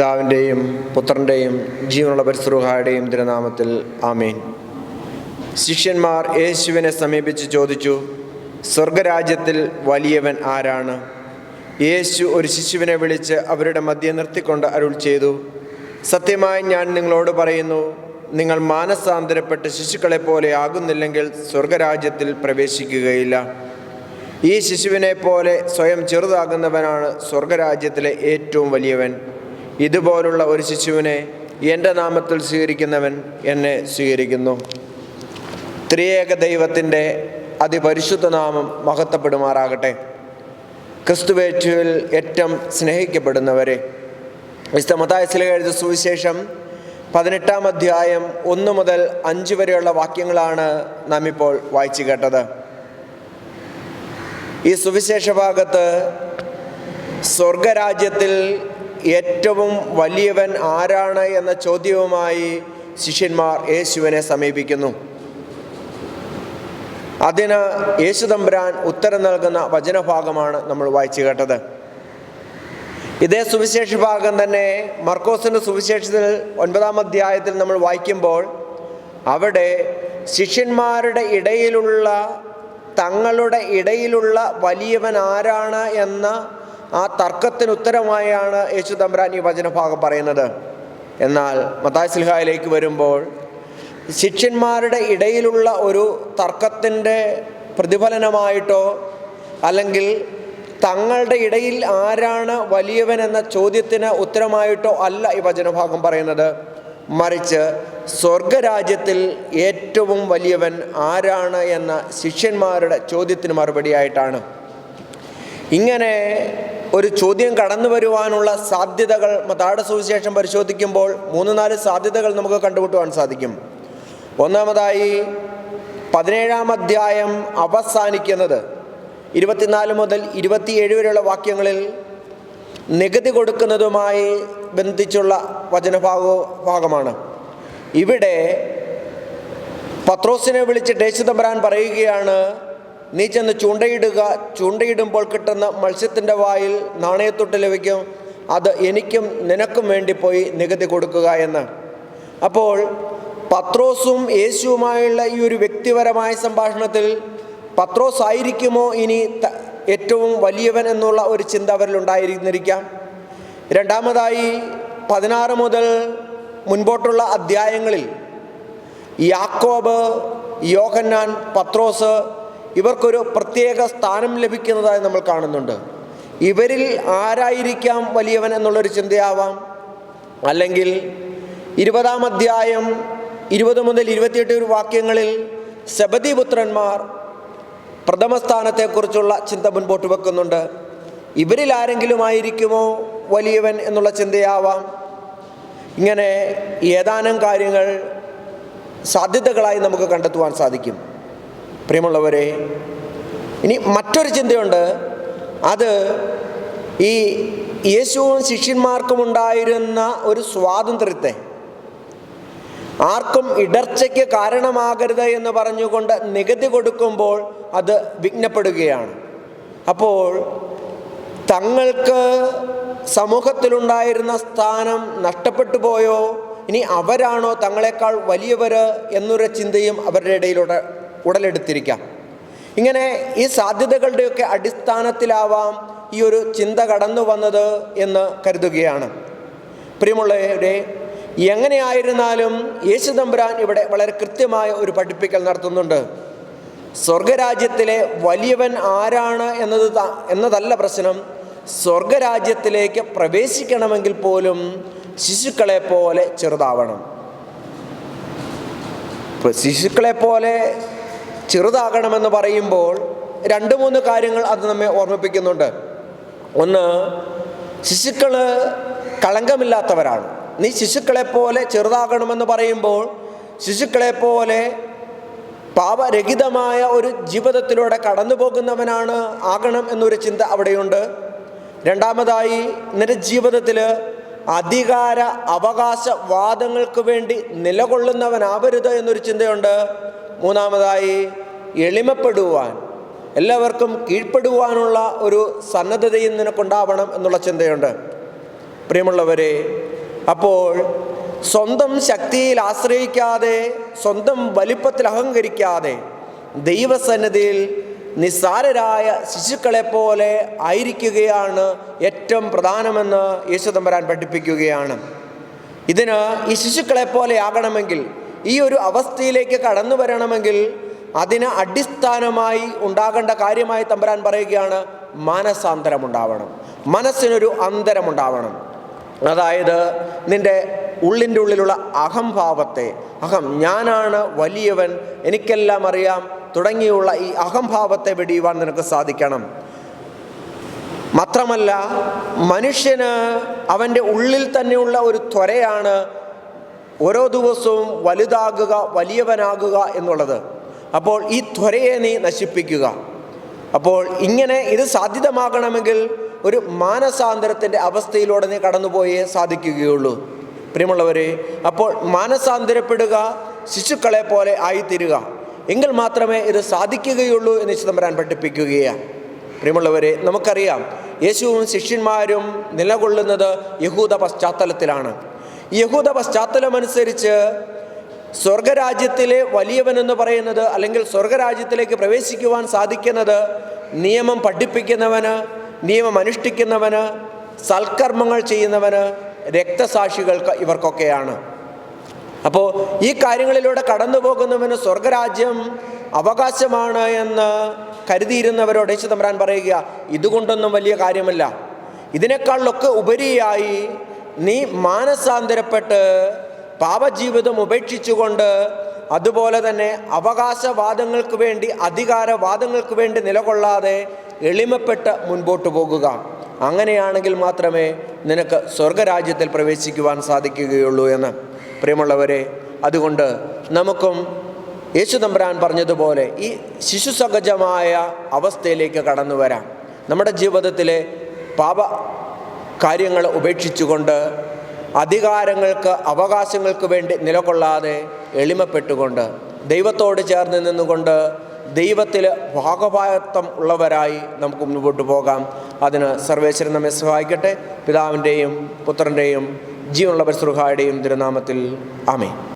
പിതാവിന്റെയും പുത്രന്റെയും ജീവനുള്ള പരിസ്രൂഹായുടെയും തിരുനാമത്തിൽ ആമേൻ. ശിഷ്യന്മാർ യേശുവിനെ സമീപിച്ച് ചോദിച്ചു സ്വർഗരാജ്യത്തിൽ വലിയവൻ ആരാണ്? യേശു ഒരു ശിശുവിനെ വിളിച്ച് അവരുടെ മധ്യെ നിർത്തിക്കൊണ്ട് അരുൾ ചെയ്തു സത്യമായി ഞാൻ നിങ്ങളോട് പറയുന്നു നിങ്ങൾ മാനസാന്തരപ്പെട്ട് ശിശുക്കളെ പോലെ ആകുന്നില്ലെങ്കിൽ സ്വർഗരാജ്യത്തിൽ പ്രവേശിക്കുകയില്ല. ഈ ശിശുവിനെ പോലെ സ്വയം ചെറുതാകുന്നവനാണ് സ്വർഗരാജ്യത്തിലെ ഏറ്റവും വലിയവൻ. ഇതുപോലുള്ള ഒരു ശിശുവിനെ എന്റെ നാമത്തിൽ സ്വീകരിക്കുന്നവൻ എന്നെ സ്വീകരിക്കുന്നു. ത്രിയേക ദൈവത്തിന്റെ അതിപരിശുദ്ധ നാമം മഹത്വപ്പെടുമാറാകട്ടെ. ക്രിസ്തുവേറ്റുവിൽ ഏറ്റവും സ്നേഹിക്കപ്പെടുന്നവരെ. വിശ്വമതായ മതായസിലെ എഴുതിയ സുവിശേഷം പതിനെട്ടാം അധ്യായം ഒന്ന് മുതൽ അഞ്ച് വരെയുള്ള വാക്യങ്ങളാണ് നാം ഇപ്പോൾ വായിച്ചു കേട്ടത്. ഈ സുവിശേഷ ഭാഗത്ത് സ്വർഗരാജ്യത്തിൽ ഏറ്റവും വലിയവൻ ആരാണ് എന്ന ചോദ്യവുമായി ശിഷ്യന്മാർ യേശുവിനെ സമീപിക്കുന്നു. അതിന് യേശു തമ്പുരാൻ ഉത്തരം നൽകുന്ന വചനഭാഗമാണ് നമ്മൾ വായിച്ചു കേട്ടത്. ഇതേ സുവിശേഷ ഭാഗം തന്നെ മർക്കോസിന്റെ സുവിശേഷത്തിൽ ഒൻപതാം അധ്യായത്തിൽ നമ്മൾ വായിക്കുമ്പോൾ അവിടെ ശിഷ്യന്മാരുടെ ഇടയിലുള്ള തങ്ങളുടെ ഇടയിലുള്ള വലിയവൻ ആരാണ് എന്ന ആ തർക്കത്തിന് ഉത്തരമായാണ് യേശു തമ്പ്രാൻ ഈ വചനഭാഗം പറയുന്നത്. എന്നാൽ മത്തായ് സിൽഹായിലേക്ക് വരുമ്പോൾ ശിഷ്യന്മാരുടെ ഇടയിലുള്ള ഒരു തർക്കത്തിന്റെ പ്രതിഫലനമായിട്ടോ അല്ലെങ്കിൽ തങ്ങളുടെ ഇടയിൽ ആരാണ് വലിയവൻ എന്ന ചോദ്യത്തിന് ഉത്തരമായിട്ടോ അല്ല ഈ വചനഭാഗം പറയുന്നത്. മറിച്ച് സ്വർഗരാജ്യത്തിൽ ഏറ്റവും വലിയവൻ ആരാണ് എന്ന ശിഷ്യന്മാരുടെ ചോദ്യത്തിന് മറുപടിയായിട്ടാണ്. ഇങ്ങനെ ഒരു ചോദ്യം കടന്നു വരുവാനുള്ള സാധ്യതകൾ മതാട സുവിശേഷം പരിശോധിക്കുമ്പോൾ മൂന്ന് നാല് സാധ്യതകൾ നമുക്ക് കണ്ടുപിട്ടുവാൻ സാധിക്കും. ഒന്നാമതായി പതിനേഴാം അധ്യായം അവസാനിക്കുന്നത് ഇരുപത്തിനാല് മുതൽ ഇരുപത്തിയേഴ് വരെയുള്ള വാക്യങ്ങളിൽ നികുതി കൊടുക്കുന്നതുമായി ബന്ധിച്ചുള്ള വചനഭാഗ ഭാഗമാണ്. ഇവിടെ പത്രോസിനെ വിളിച്ച് ദേശതമ്പരാൻ പറയുകയാണ് നീ ചെന്ന് ചൂണ്ടയിടുക ചൂണ്ടയിടുമ്പോൾ കിട്ടുന്ന മത്സ്യത്തിന്റെ വായിൽ നാണയത്തൊട്ട് ലഭിക്കും. അത് എനിക്കും നിനക്കും വേണ്ടി പോയി നികുതി കൊടുക്കുക എന്ന്. അപ്പോൾ പത്രോസും യേശുവുമായുള്ള ഈ ഒരു വ്യക്തിപരമായ സംഭാഷണത്തിൽ പത്രോസ് ആയിരിക്കുമോ ഇനി ഏറ്റവും വലിയവൻ എന്നുള്ള ഒരു ചിന്ത അവരിലുണ്ടായിരുന്നിരിക്കാം രണ്ടാമതായി പതിനാറ് മുതൽ മുൻപോട്ടുള്ള അധ്യായങ്ങളിൽ യാക്കോബ് യോഹന്നാൻ പത്രോസ് ഇവർക്കൊരു പ്രത്യേക സ്ഥാനം ലഭിക്കുന്നതായി നമ്മൾ കാണുന്നുണ്ട്. ഇവരിൽ ആരായിരിക്കാം വലിയവൻ എന്നുള്ളൊരു ചിന്തയാവാം. അല്ലെങ്കിൽ ഇരുപതാം അധ്യായം ഇരുപത് മുതൽ ഇരുപത്തിയെട്ട് ഒരു വാക്യങ്ങളിൽ ശബദി പുത്രന്മാർ പ്രഥമ സ്ഥാനത്തെക്കുറിച്ചുള്ള ചിന്ത മുൻപോട്ട് വെക്കുന്നുണ്ട്. ഇവരിൽ ആരെങ്കിലും ആയിരിക്കുമോ വലിയവൻ എന്നുള്ള ചിന്തയാവാം. ഇങ്ങനെ ഏതാനും കാര്യങ്ങൾ സാധ്യതകളായി നമുക്ക് കണ്ടെത്തുവാൻ സാധിക്കും. പ്രിയമുള്ളവരെ ഇനി മറ്റൊരു ചിന്തയുണ്ട്. അത് ഈ യേശുവും ശിഷ്യന്മാർക്കുമുണ്ടായിരുന്ന ഒരു സ്വാതന്ത്ര്യത്തെ. ആർക്കും ഇടർച്ചയ്ക്ക് കാരണമാകരുത് എന്ന് പറഞ്ഞുകൊണ്ട് നികുതി കൊടുക്കുമ്പോൾ അത് വിഘ്നപ്പെടുകയാണ്. അപ്പോൾ തങ്ങൾക്ക് സമൂഹത്തിലുണ്ടായിരുന്ന സ്ഥാനം നഷ്ടപ്പെട്ടു പോയോ? ഇനി അവരാണോ തങ്ങളെക്കാൾ വലിയവർ എന്നൊരു ചിന്തയും അവരുടെ ഇടയിലൂടെ ഉടലെടുത്തിരിക്കാം. ഇങ്ങനെ ഈ സാധ്യതകളുടെയൊക്കെ അടിസ്ഥാനത്തിലാവാം ഈ ഒരു ചിന്ത കടന്നു വന്നത് എന്ന് കരുതുകയാണ്. പ്രിയമുള്ളവരെ എങ്ങനെയായിരുന്നാലും യേശു തമ്പുരാൻ ഇവിടെ വളരെ കൃത്യമായ ഒരു പഠിപ്പിക്കൽ നടത്തുന്നുണ്ട്. സ്വർഗരാജ്യത്തിലെ വലിയവൻ ആരാണ് എന്നത് എന്നതല്ല പ്രശ്നം. സ്വർഗരാജ്യത്തിലേക്ക് പ്രവേശിക്കണമെങ്കിൽ പോലും ശിശുക്കളെ പോലെ ചെറുതാവണം. ശിശുക്കളെ പോലെ ചെറുതാകണമെന്ന് പറയുമ്പോൾ രണ്ട് മൂന്ന് കാര്യങ്ങൾ അത് നമ്മെ ഓർമ്മിപ്പിക്കുന്നുണ്ട്. ഒന്ന് ശിശുക്കൾ കളങ്കമില്ലാത്തവരാണ്. നീ ശിശുക്കളെ പോലെ ചെറുതാകണമെന്ന് പറയുമ്പോൾ ശിശുക്കളെ പോലെ പാപരഹിതമായ ഒരു ജീവിതത്തിലൂടെ കടന്നു പോകുന്നവനാണ് ആകണം എന്നൊരു ചിന്ത അവിടെയുണ്ട്. രണ്ടാമതായി നിന്റെ ജീവിതത്തിൽ അധികാര വാദങ്ങൾക്ക് വേണ്ടി നിലകൊള്ളുന്നവനാവരുത് എന്നൊരു ചിന്തയുണ്ട്. മൂന്നാമതായി എളിമപ്പെടുവാൻ എല്ലാവർക്കും കീഴ്പ്പെടുവാനുള്ള ഒരു സന്നദ്ധതയും നിനക്കുണ്ടാവണം എന്നുള്ള ചിന്തയുണ്ട്. പ്രിയമുള്ളവരെ അപ്പോൾ സ്വന്തം ശക്തിയിൽ ആശ്രയിക്കാതെ സ്വന്തം വലിപ്പത്തിൽ അഹങ്കരിക്കാതെ ദൈവസന്നിധിയിൽ നിസ്സാരരായ ശിശുക്കളെ പോലെ ആയിരിക്കുകയാണ് ഏറ്റവും പ്രധാനമെന്ന് യേശുദമ്പരാൻ പഠിപ്പിക്കുകയാണ്. ഇതിന് ഈ ശിശുക്കളെ പോലെ ആകണമെങ്കിൽ ഈ ഒരു അവസ്ഥയിലേക്ക് കടന്നു വരണമെങ്കിൽ അതിന് അടിസ്ഥാനമായി ഉണ്ടാകേണ്ട കാര്യമായി തമ്പുരാൻ പറയുകയാണ് മാനസാന്തരം ഉണ്ടാവണം മനസ്സിനൊരു അന്തരം ഉണ്ടാവണം അതായത് നിന്റെ ഉള്ളിന്റെ ഉള്ളിലുള്ള അഹംഭാവത്തെ അഹം ഞാനാണ് വലിയവൻ എനിക്കെല്ലാം അറിയാം തുടങ്ങിയുള്ള ഈ അഹംഭാവത്തെ വെടിയുവാൻ നിനക്ക് സാധിക്കണം. മാത്രമല്ല മനുഷ്യന് അവന്റെ ഉള്ളിൽ തന്നെയുള്ള ഒരു ത്വരയാണ് ഓരോ ദിവസവും വലുതാകുക വലിയവനാകുക എന്നുള്ളത്. അപ്പോൾ ഈ ത്വരയെ നീ നശിപ്പിക്കുക. അപ്പോൾ ഇങ്ങനെ ഇത് സാധ്യതമാകണമെങ്കിൽ ഒരു മാനസാന്തരത്തിന്റെ അവസ്ഥയിലൂടെ നീ കടന്നുപോയേ സാധിക്കുകയുള്ളൂ. പ്രിയമുള്ളവരെ അപ്പോൾ മാനസാന്തരപ്പെടുക ശിശുക്കളെ പോലെ ആയിത്തീരുക. എങ്കിൽ മാത്രമേ ഇത് സാധിക്കുകയുള്ളൂ എന്ന് ചിദംബരാൻ പഠിപ്പിക്കുകയാണ് പ്രിയമുള്ളവരെ നമുക്കറിയാം യേശുവും ശിഷ്യന്മാരും നിലകൊള്ളുന്നത് യഹൂദ പശ്ചാത്തലത്തിലാണ്. യഹൂദ പശ്ചാത്തലമനുസരിച്ച് സ്വർഗരാജ്യത്തിലെ വലിയവനെന്ന് പറയുന്നത് അല്ലെങ്കിൽ സ്വർഗരാജ്യത്തിലേക്ക് പ്രവേശിക്കുവാൻ സാധിക്കുന്നത് നിയമം പഠിപ്പിക്കുന്നവന് നിയമം അനുഷ്ഠിക്കുന്നവന് സൽക്കർമ്മങ്ങൾ ചെയ്യുന്നവന് രക്തസാക്ഷികൾക്ക് ഇവർക്കൊക്കെയാണ്. അപ്പോൾ ഈ കാര്യങ്ങളിലൂടെ കടന്നു പോകുന്നവന് സ്വർഗരാജ്യം അവകാശമാണ് എന്ന് കരുതിയിരുന്നവരോട് യേശു തമ്പ്രാൻ പറയുക ഇതുകൊണ്ടൊന്നും വലിയ കാര്യമല്ല. ഇതിനേക്കാളിലൊക്കെ ഉപരിയായി നീ മാനസാന്തരപ്പെട്ട് പാപജീവിതം ഉപേക്ഷിച്ചുകൊണ്ട് അതുപോലെ തന്നെ അവകാശവാദങ്ങൾക്ക് വേണ്ടി അധികാരവാദങ്ങൾക്ക് വേണ്ടി നിലകൊള്ളാതെ എളിമപ്പെട്ട് മുൻപോട്ട് പോകുക. അങ്ങനെയാണെങ്കിൽ മാത്രമേ നിനക്ക് സ്വർഗരാജ്യത്തിൽ പ്രവേശിക്കുവാൻ സാധിക്കുകയുള്ളൂ എന്ന്. പ്രിയമുള്ളവരെ അതുകൊണ്ട് നമുക്കും യേശു തമ്പുരാൻ പറഞ്ഞതുപോലെ ഈ ശിശുസഹജമായ അവസ്ഥയിലേക്ക് കടന്നു വരാം. നമ്മുടെ ജീവിതത്തിലെ പാപ കാര്യങ്ങൾ ഉപേക്ഷിച്ചുകൊണ്ട് അധികാരങ്ങൾക്ക് അവകാശങ്ങൾക്ക് വേണ്ടി നിലകൊള്ളാതെ എളിമപ്പെട്ടുകൊണ്ട് ദൈവത്തോട് ചേർന്ന് നിന്നുകൊണ്ട് ദൈവത്തിൽ ഭാഗഭാഗത്വം ഉള്ളവരായി നമുക്ക് മുന്നോട്ട് പോകാം. അതിന് സർവേശ്വരൻ നമ്മെ സഹായിക്കട്ടെ. പിതാവിന്റെയും പുത്രന്റെയും ജീവനുള്ള പരിസൃഹായുടെയും തിരുനാമത്തിൽ ആമേ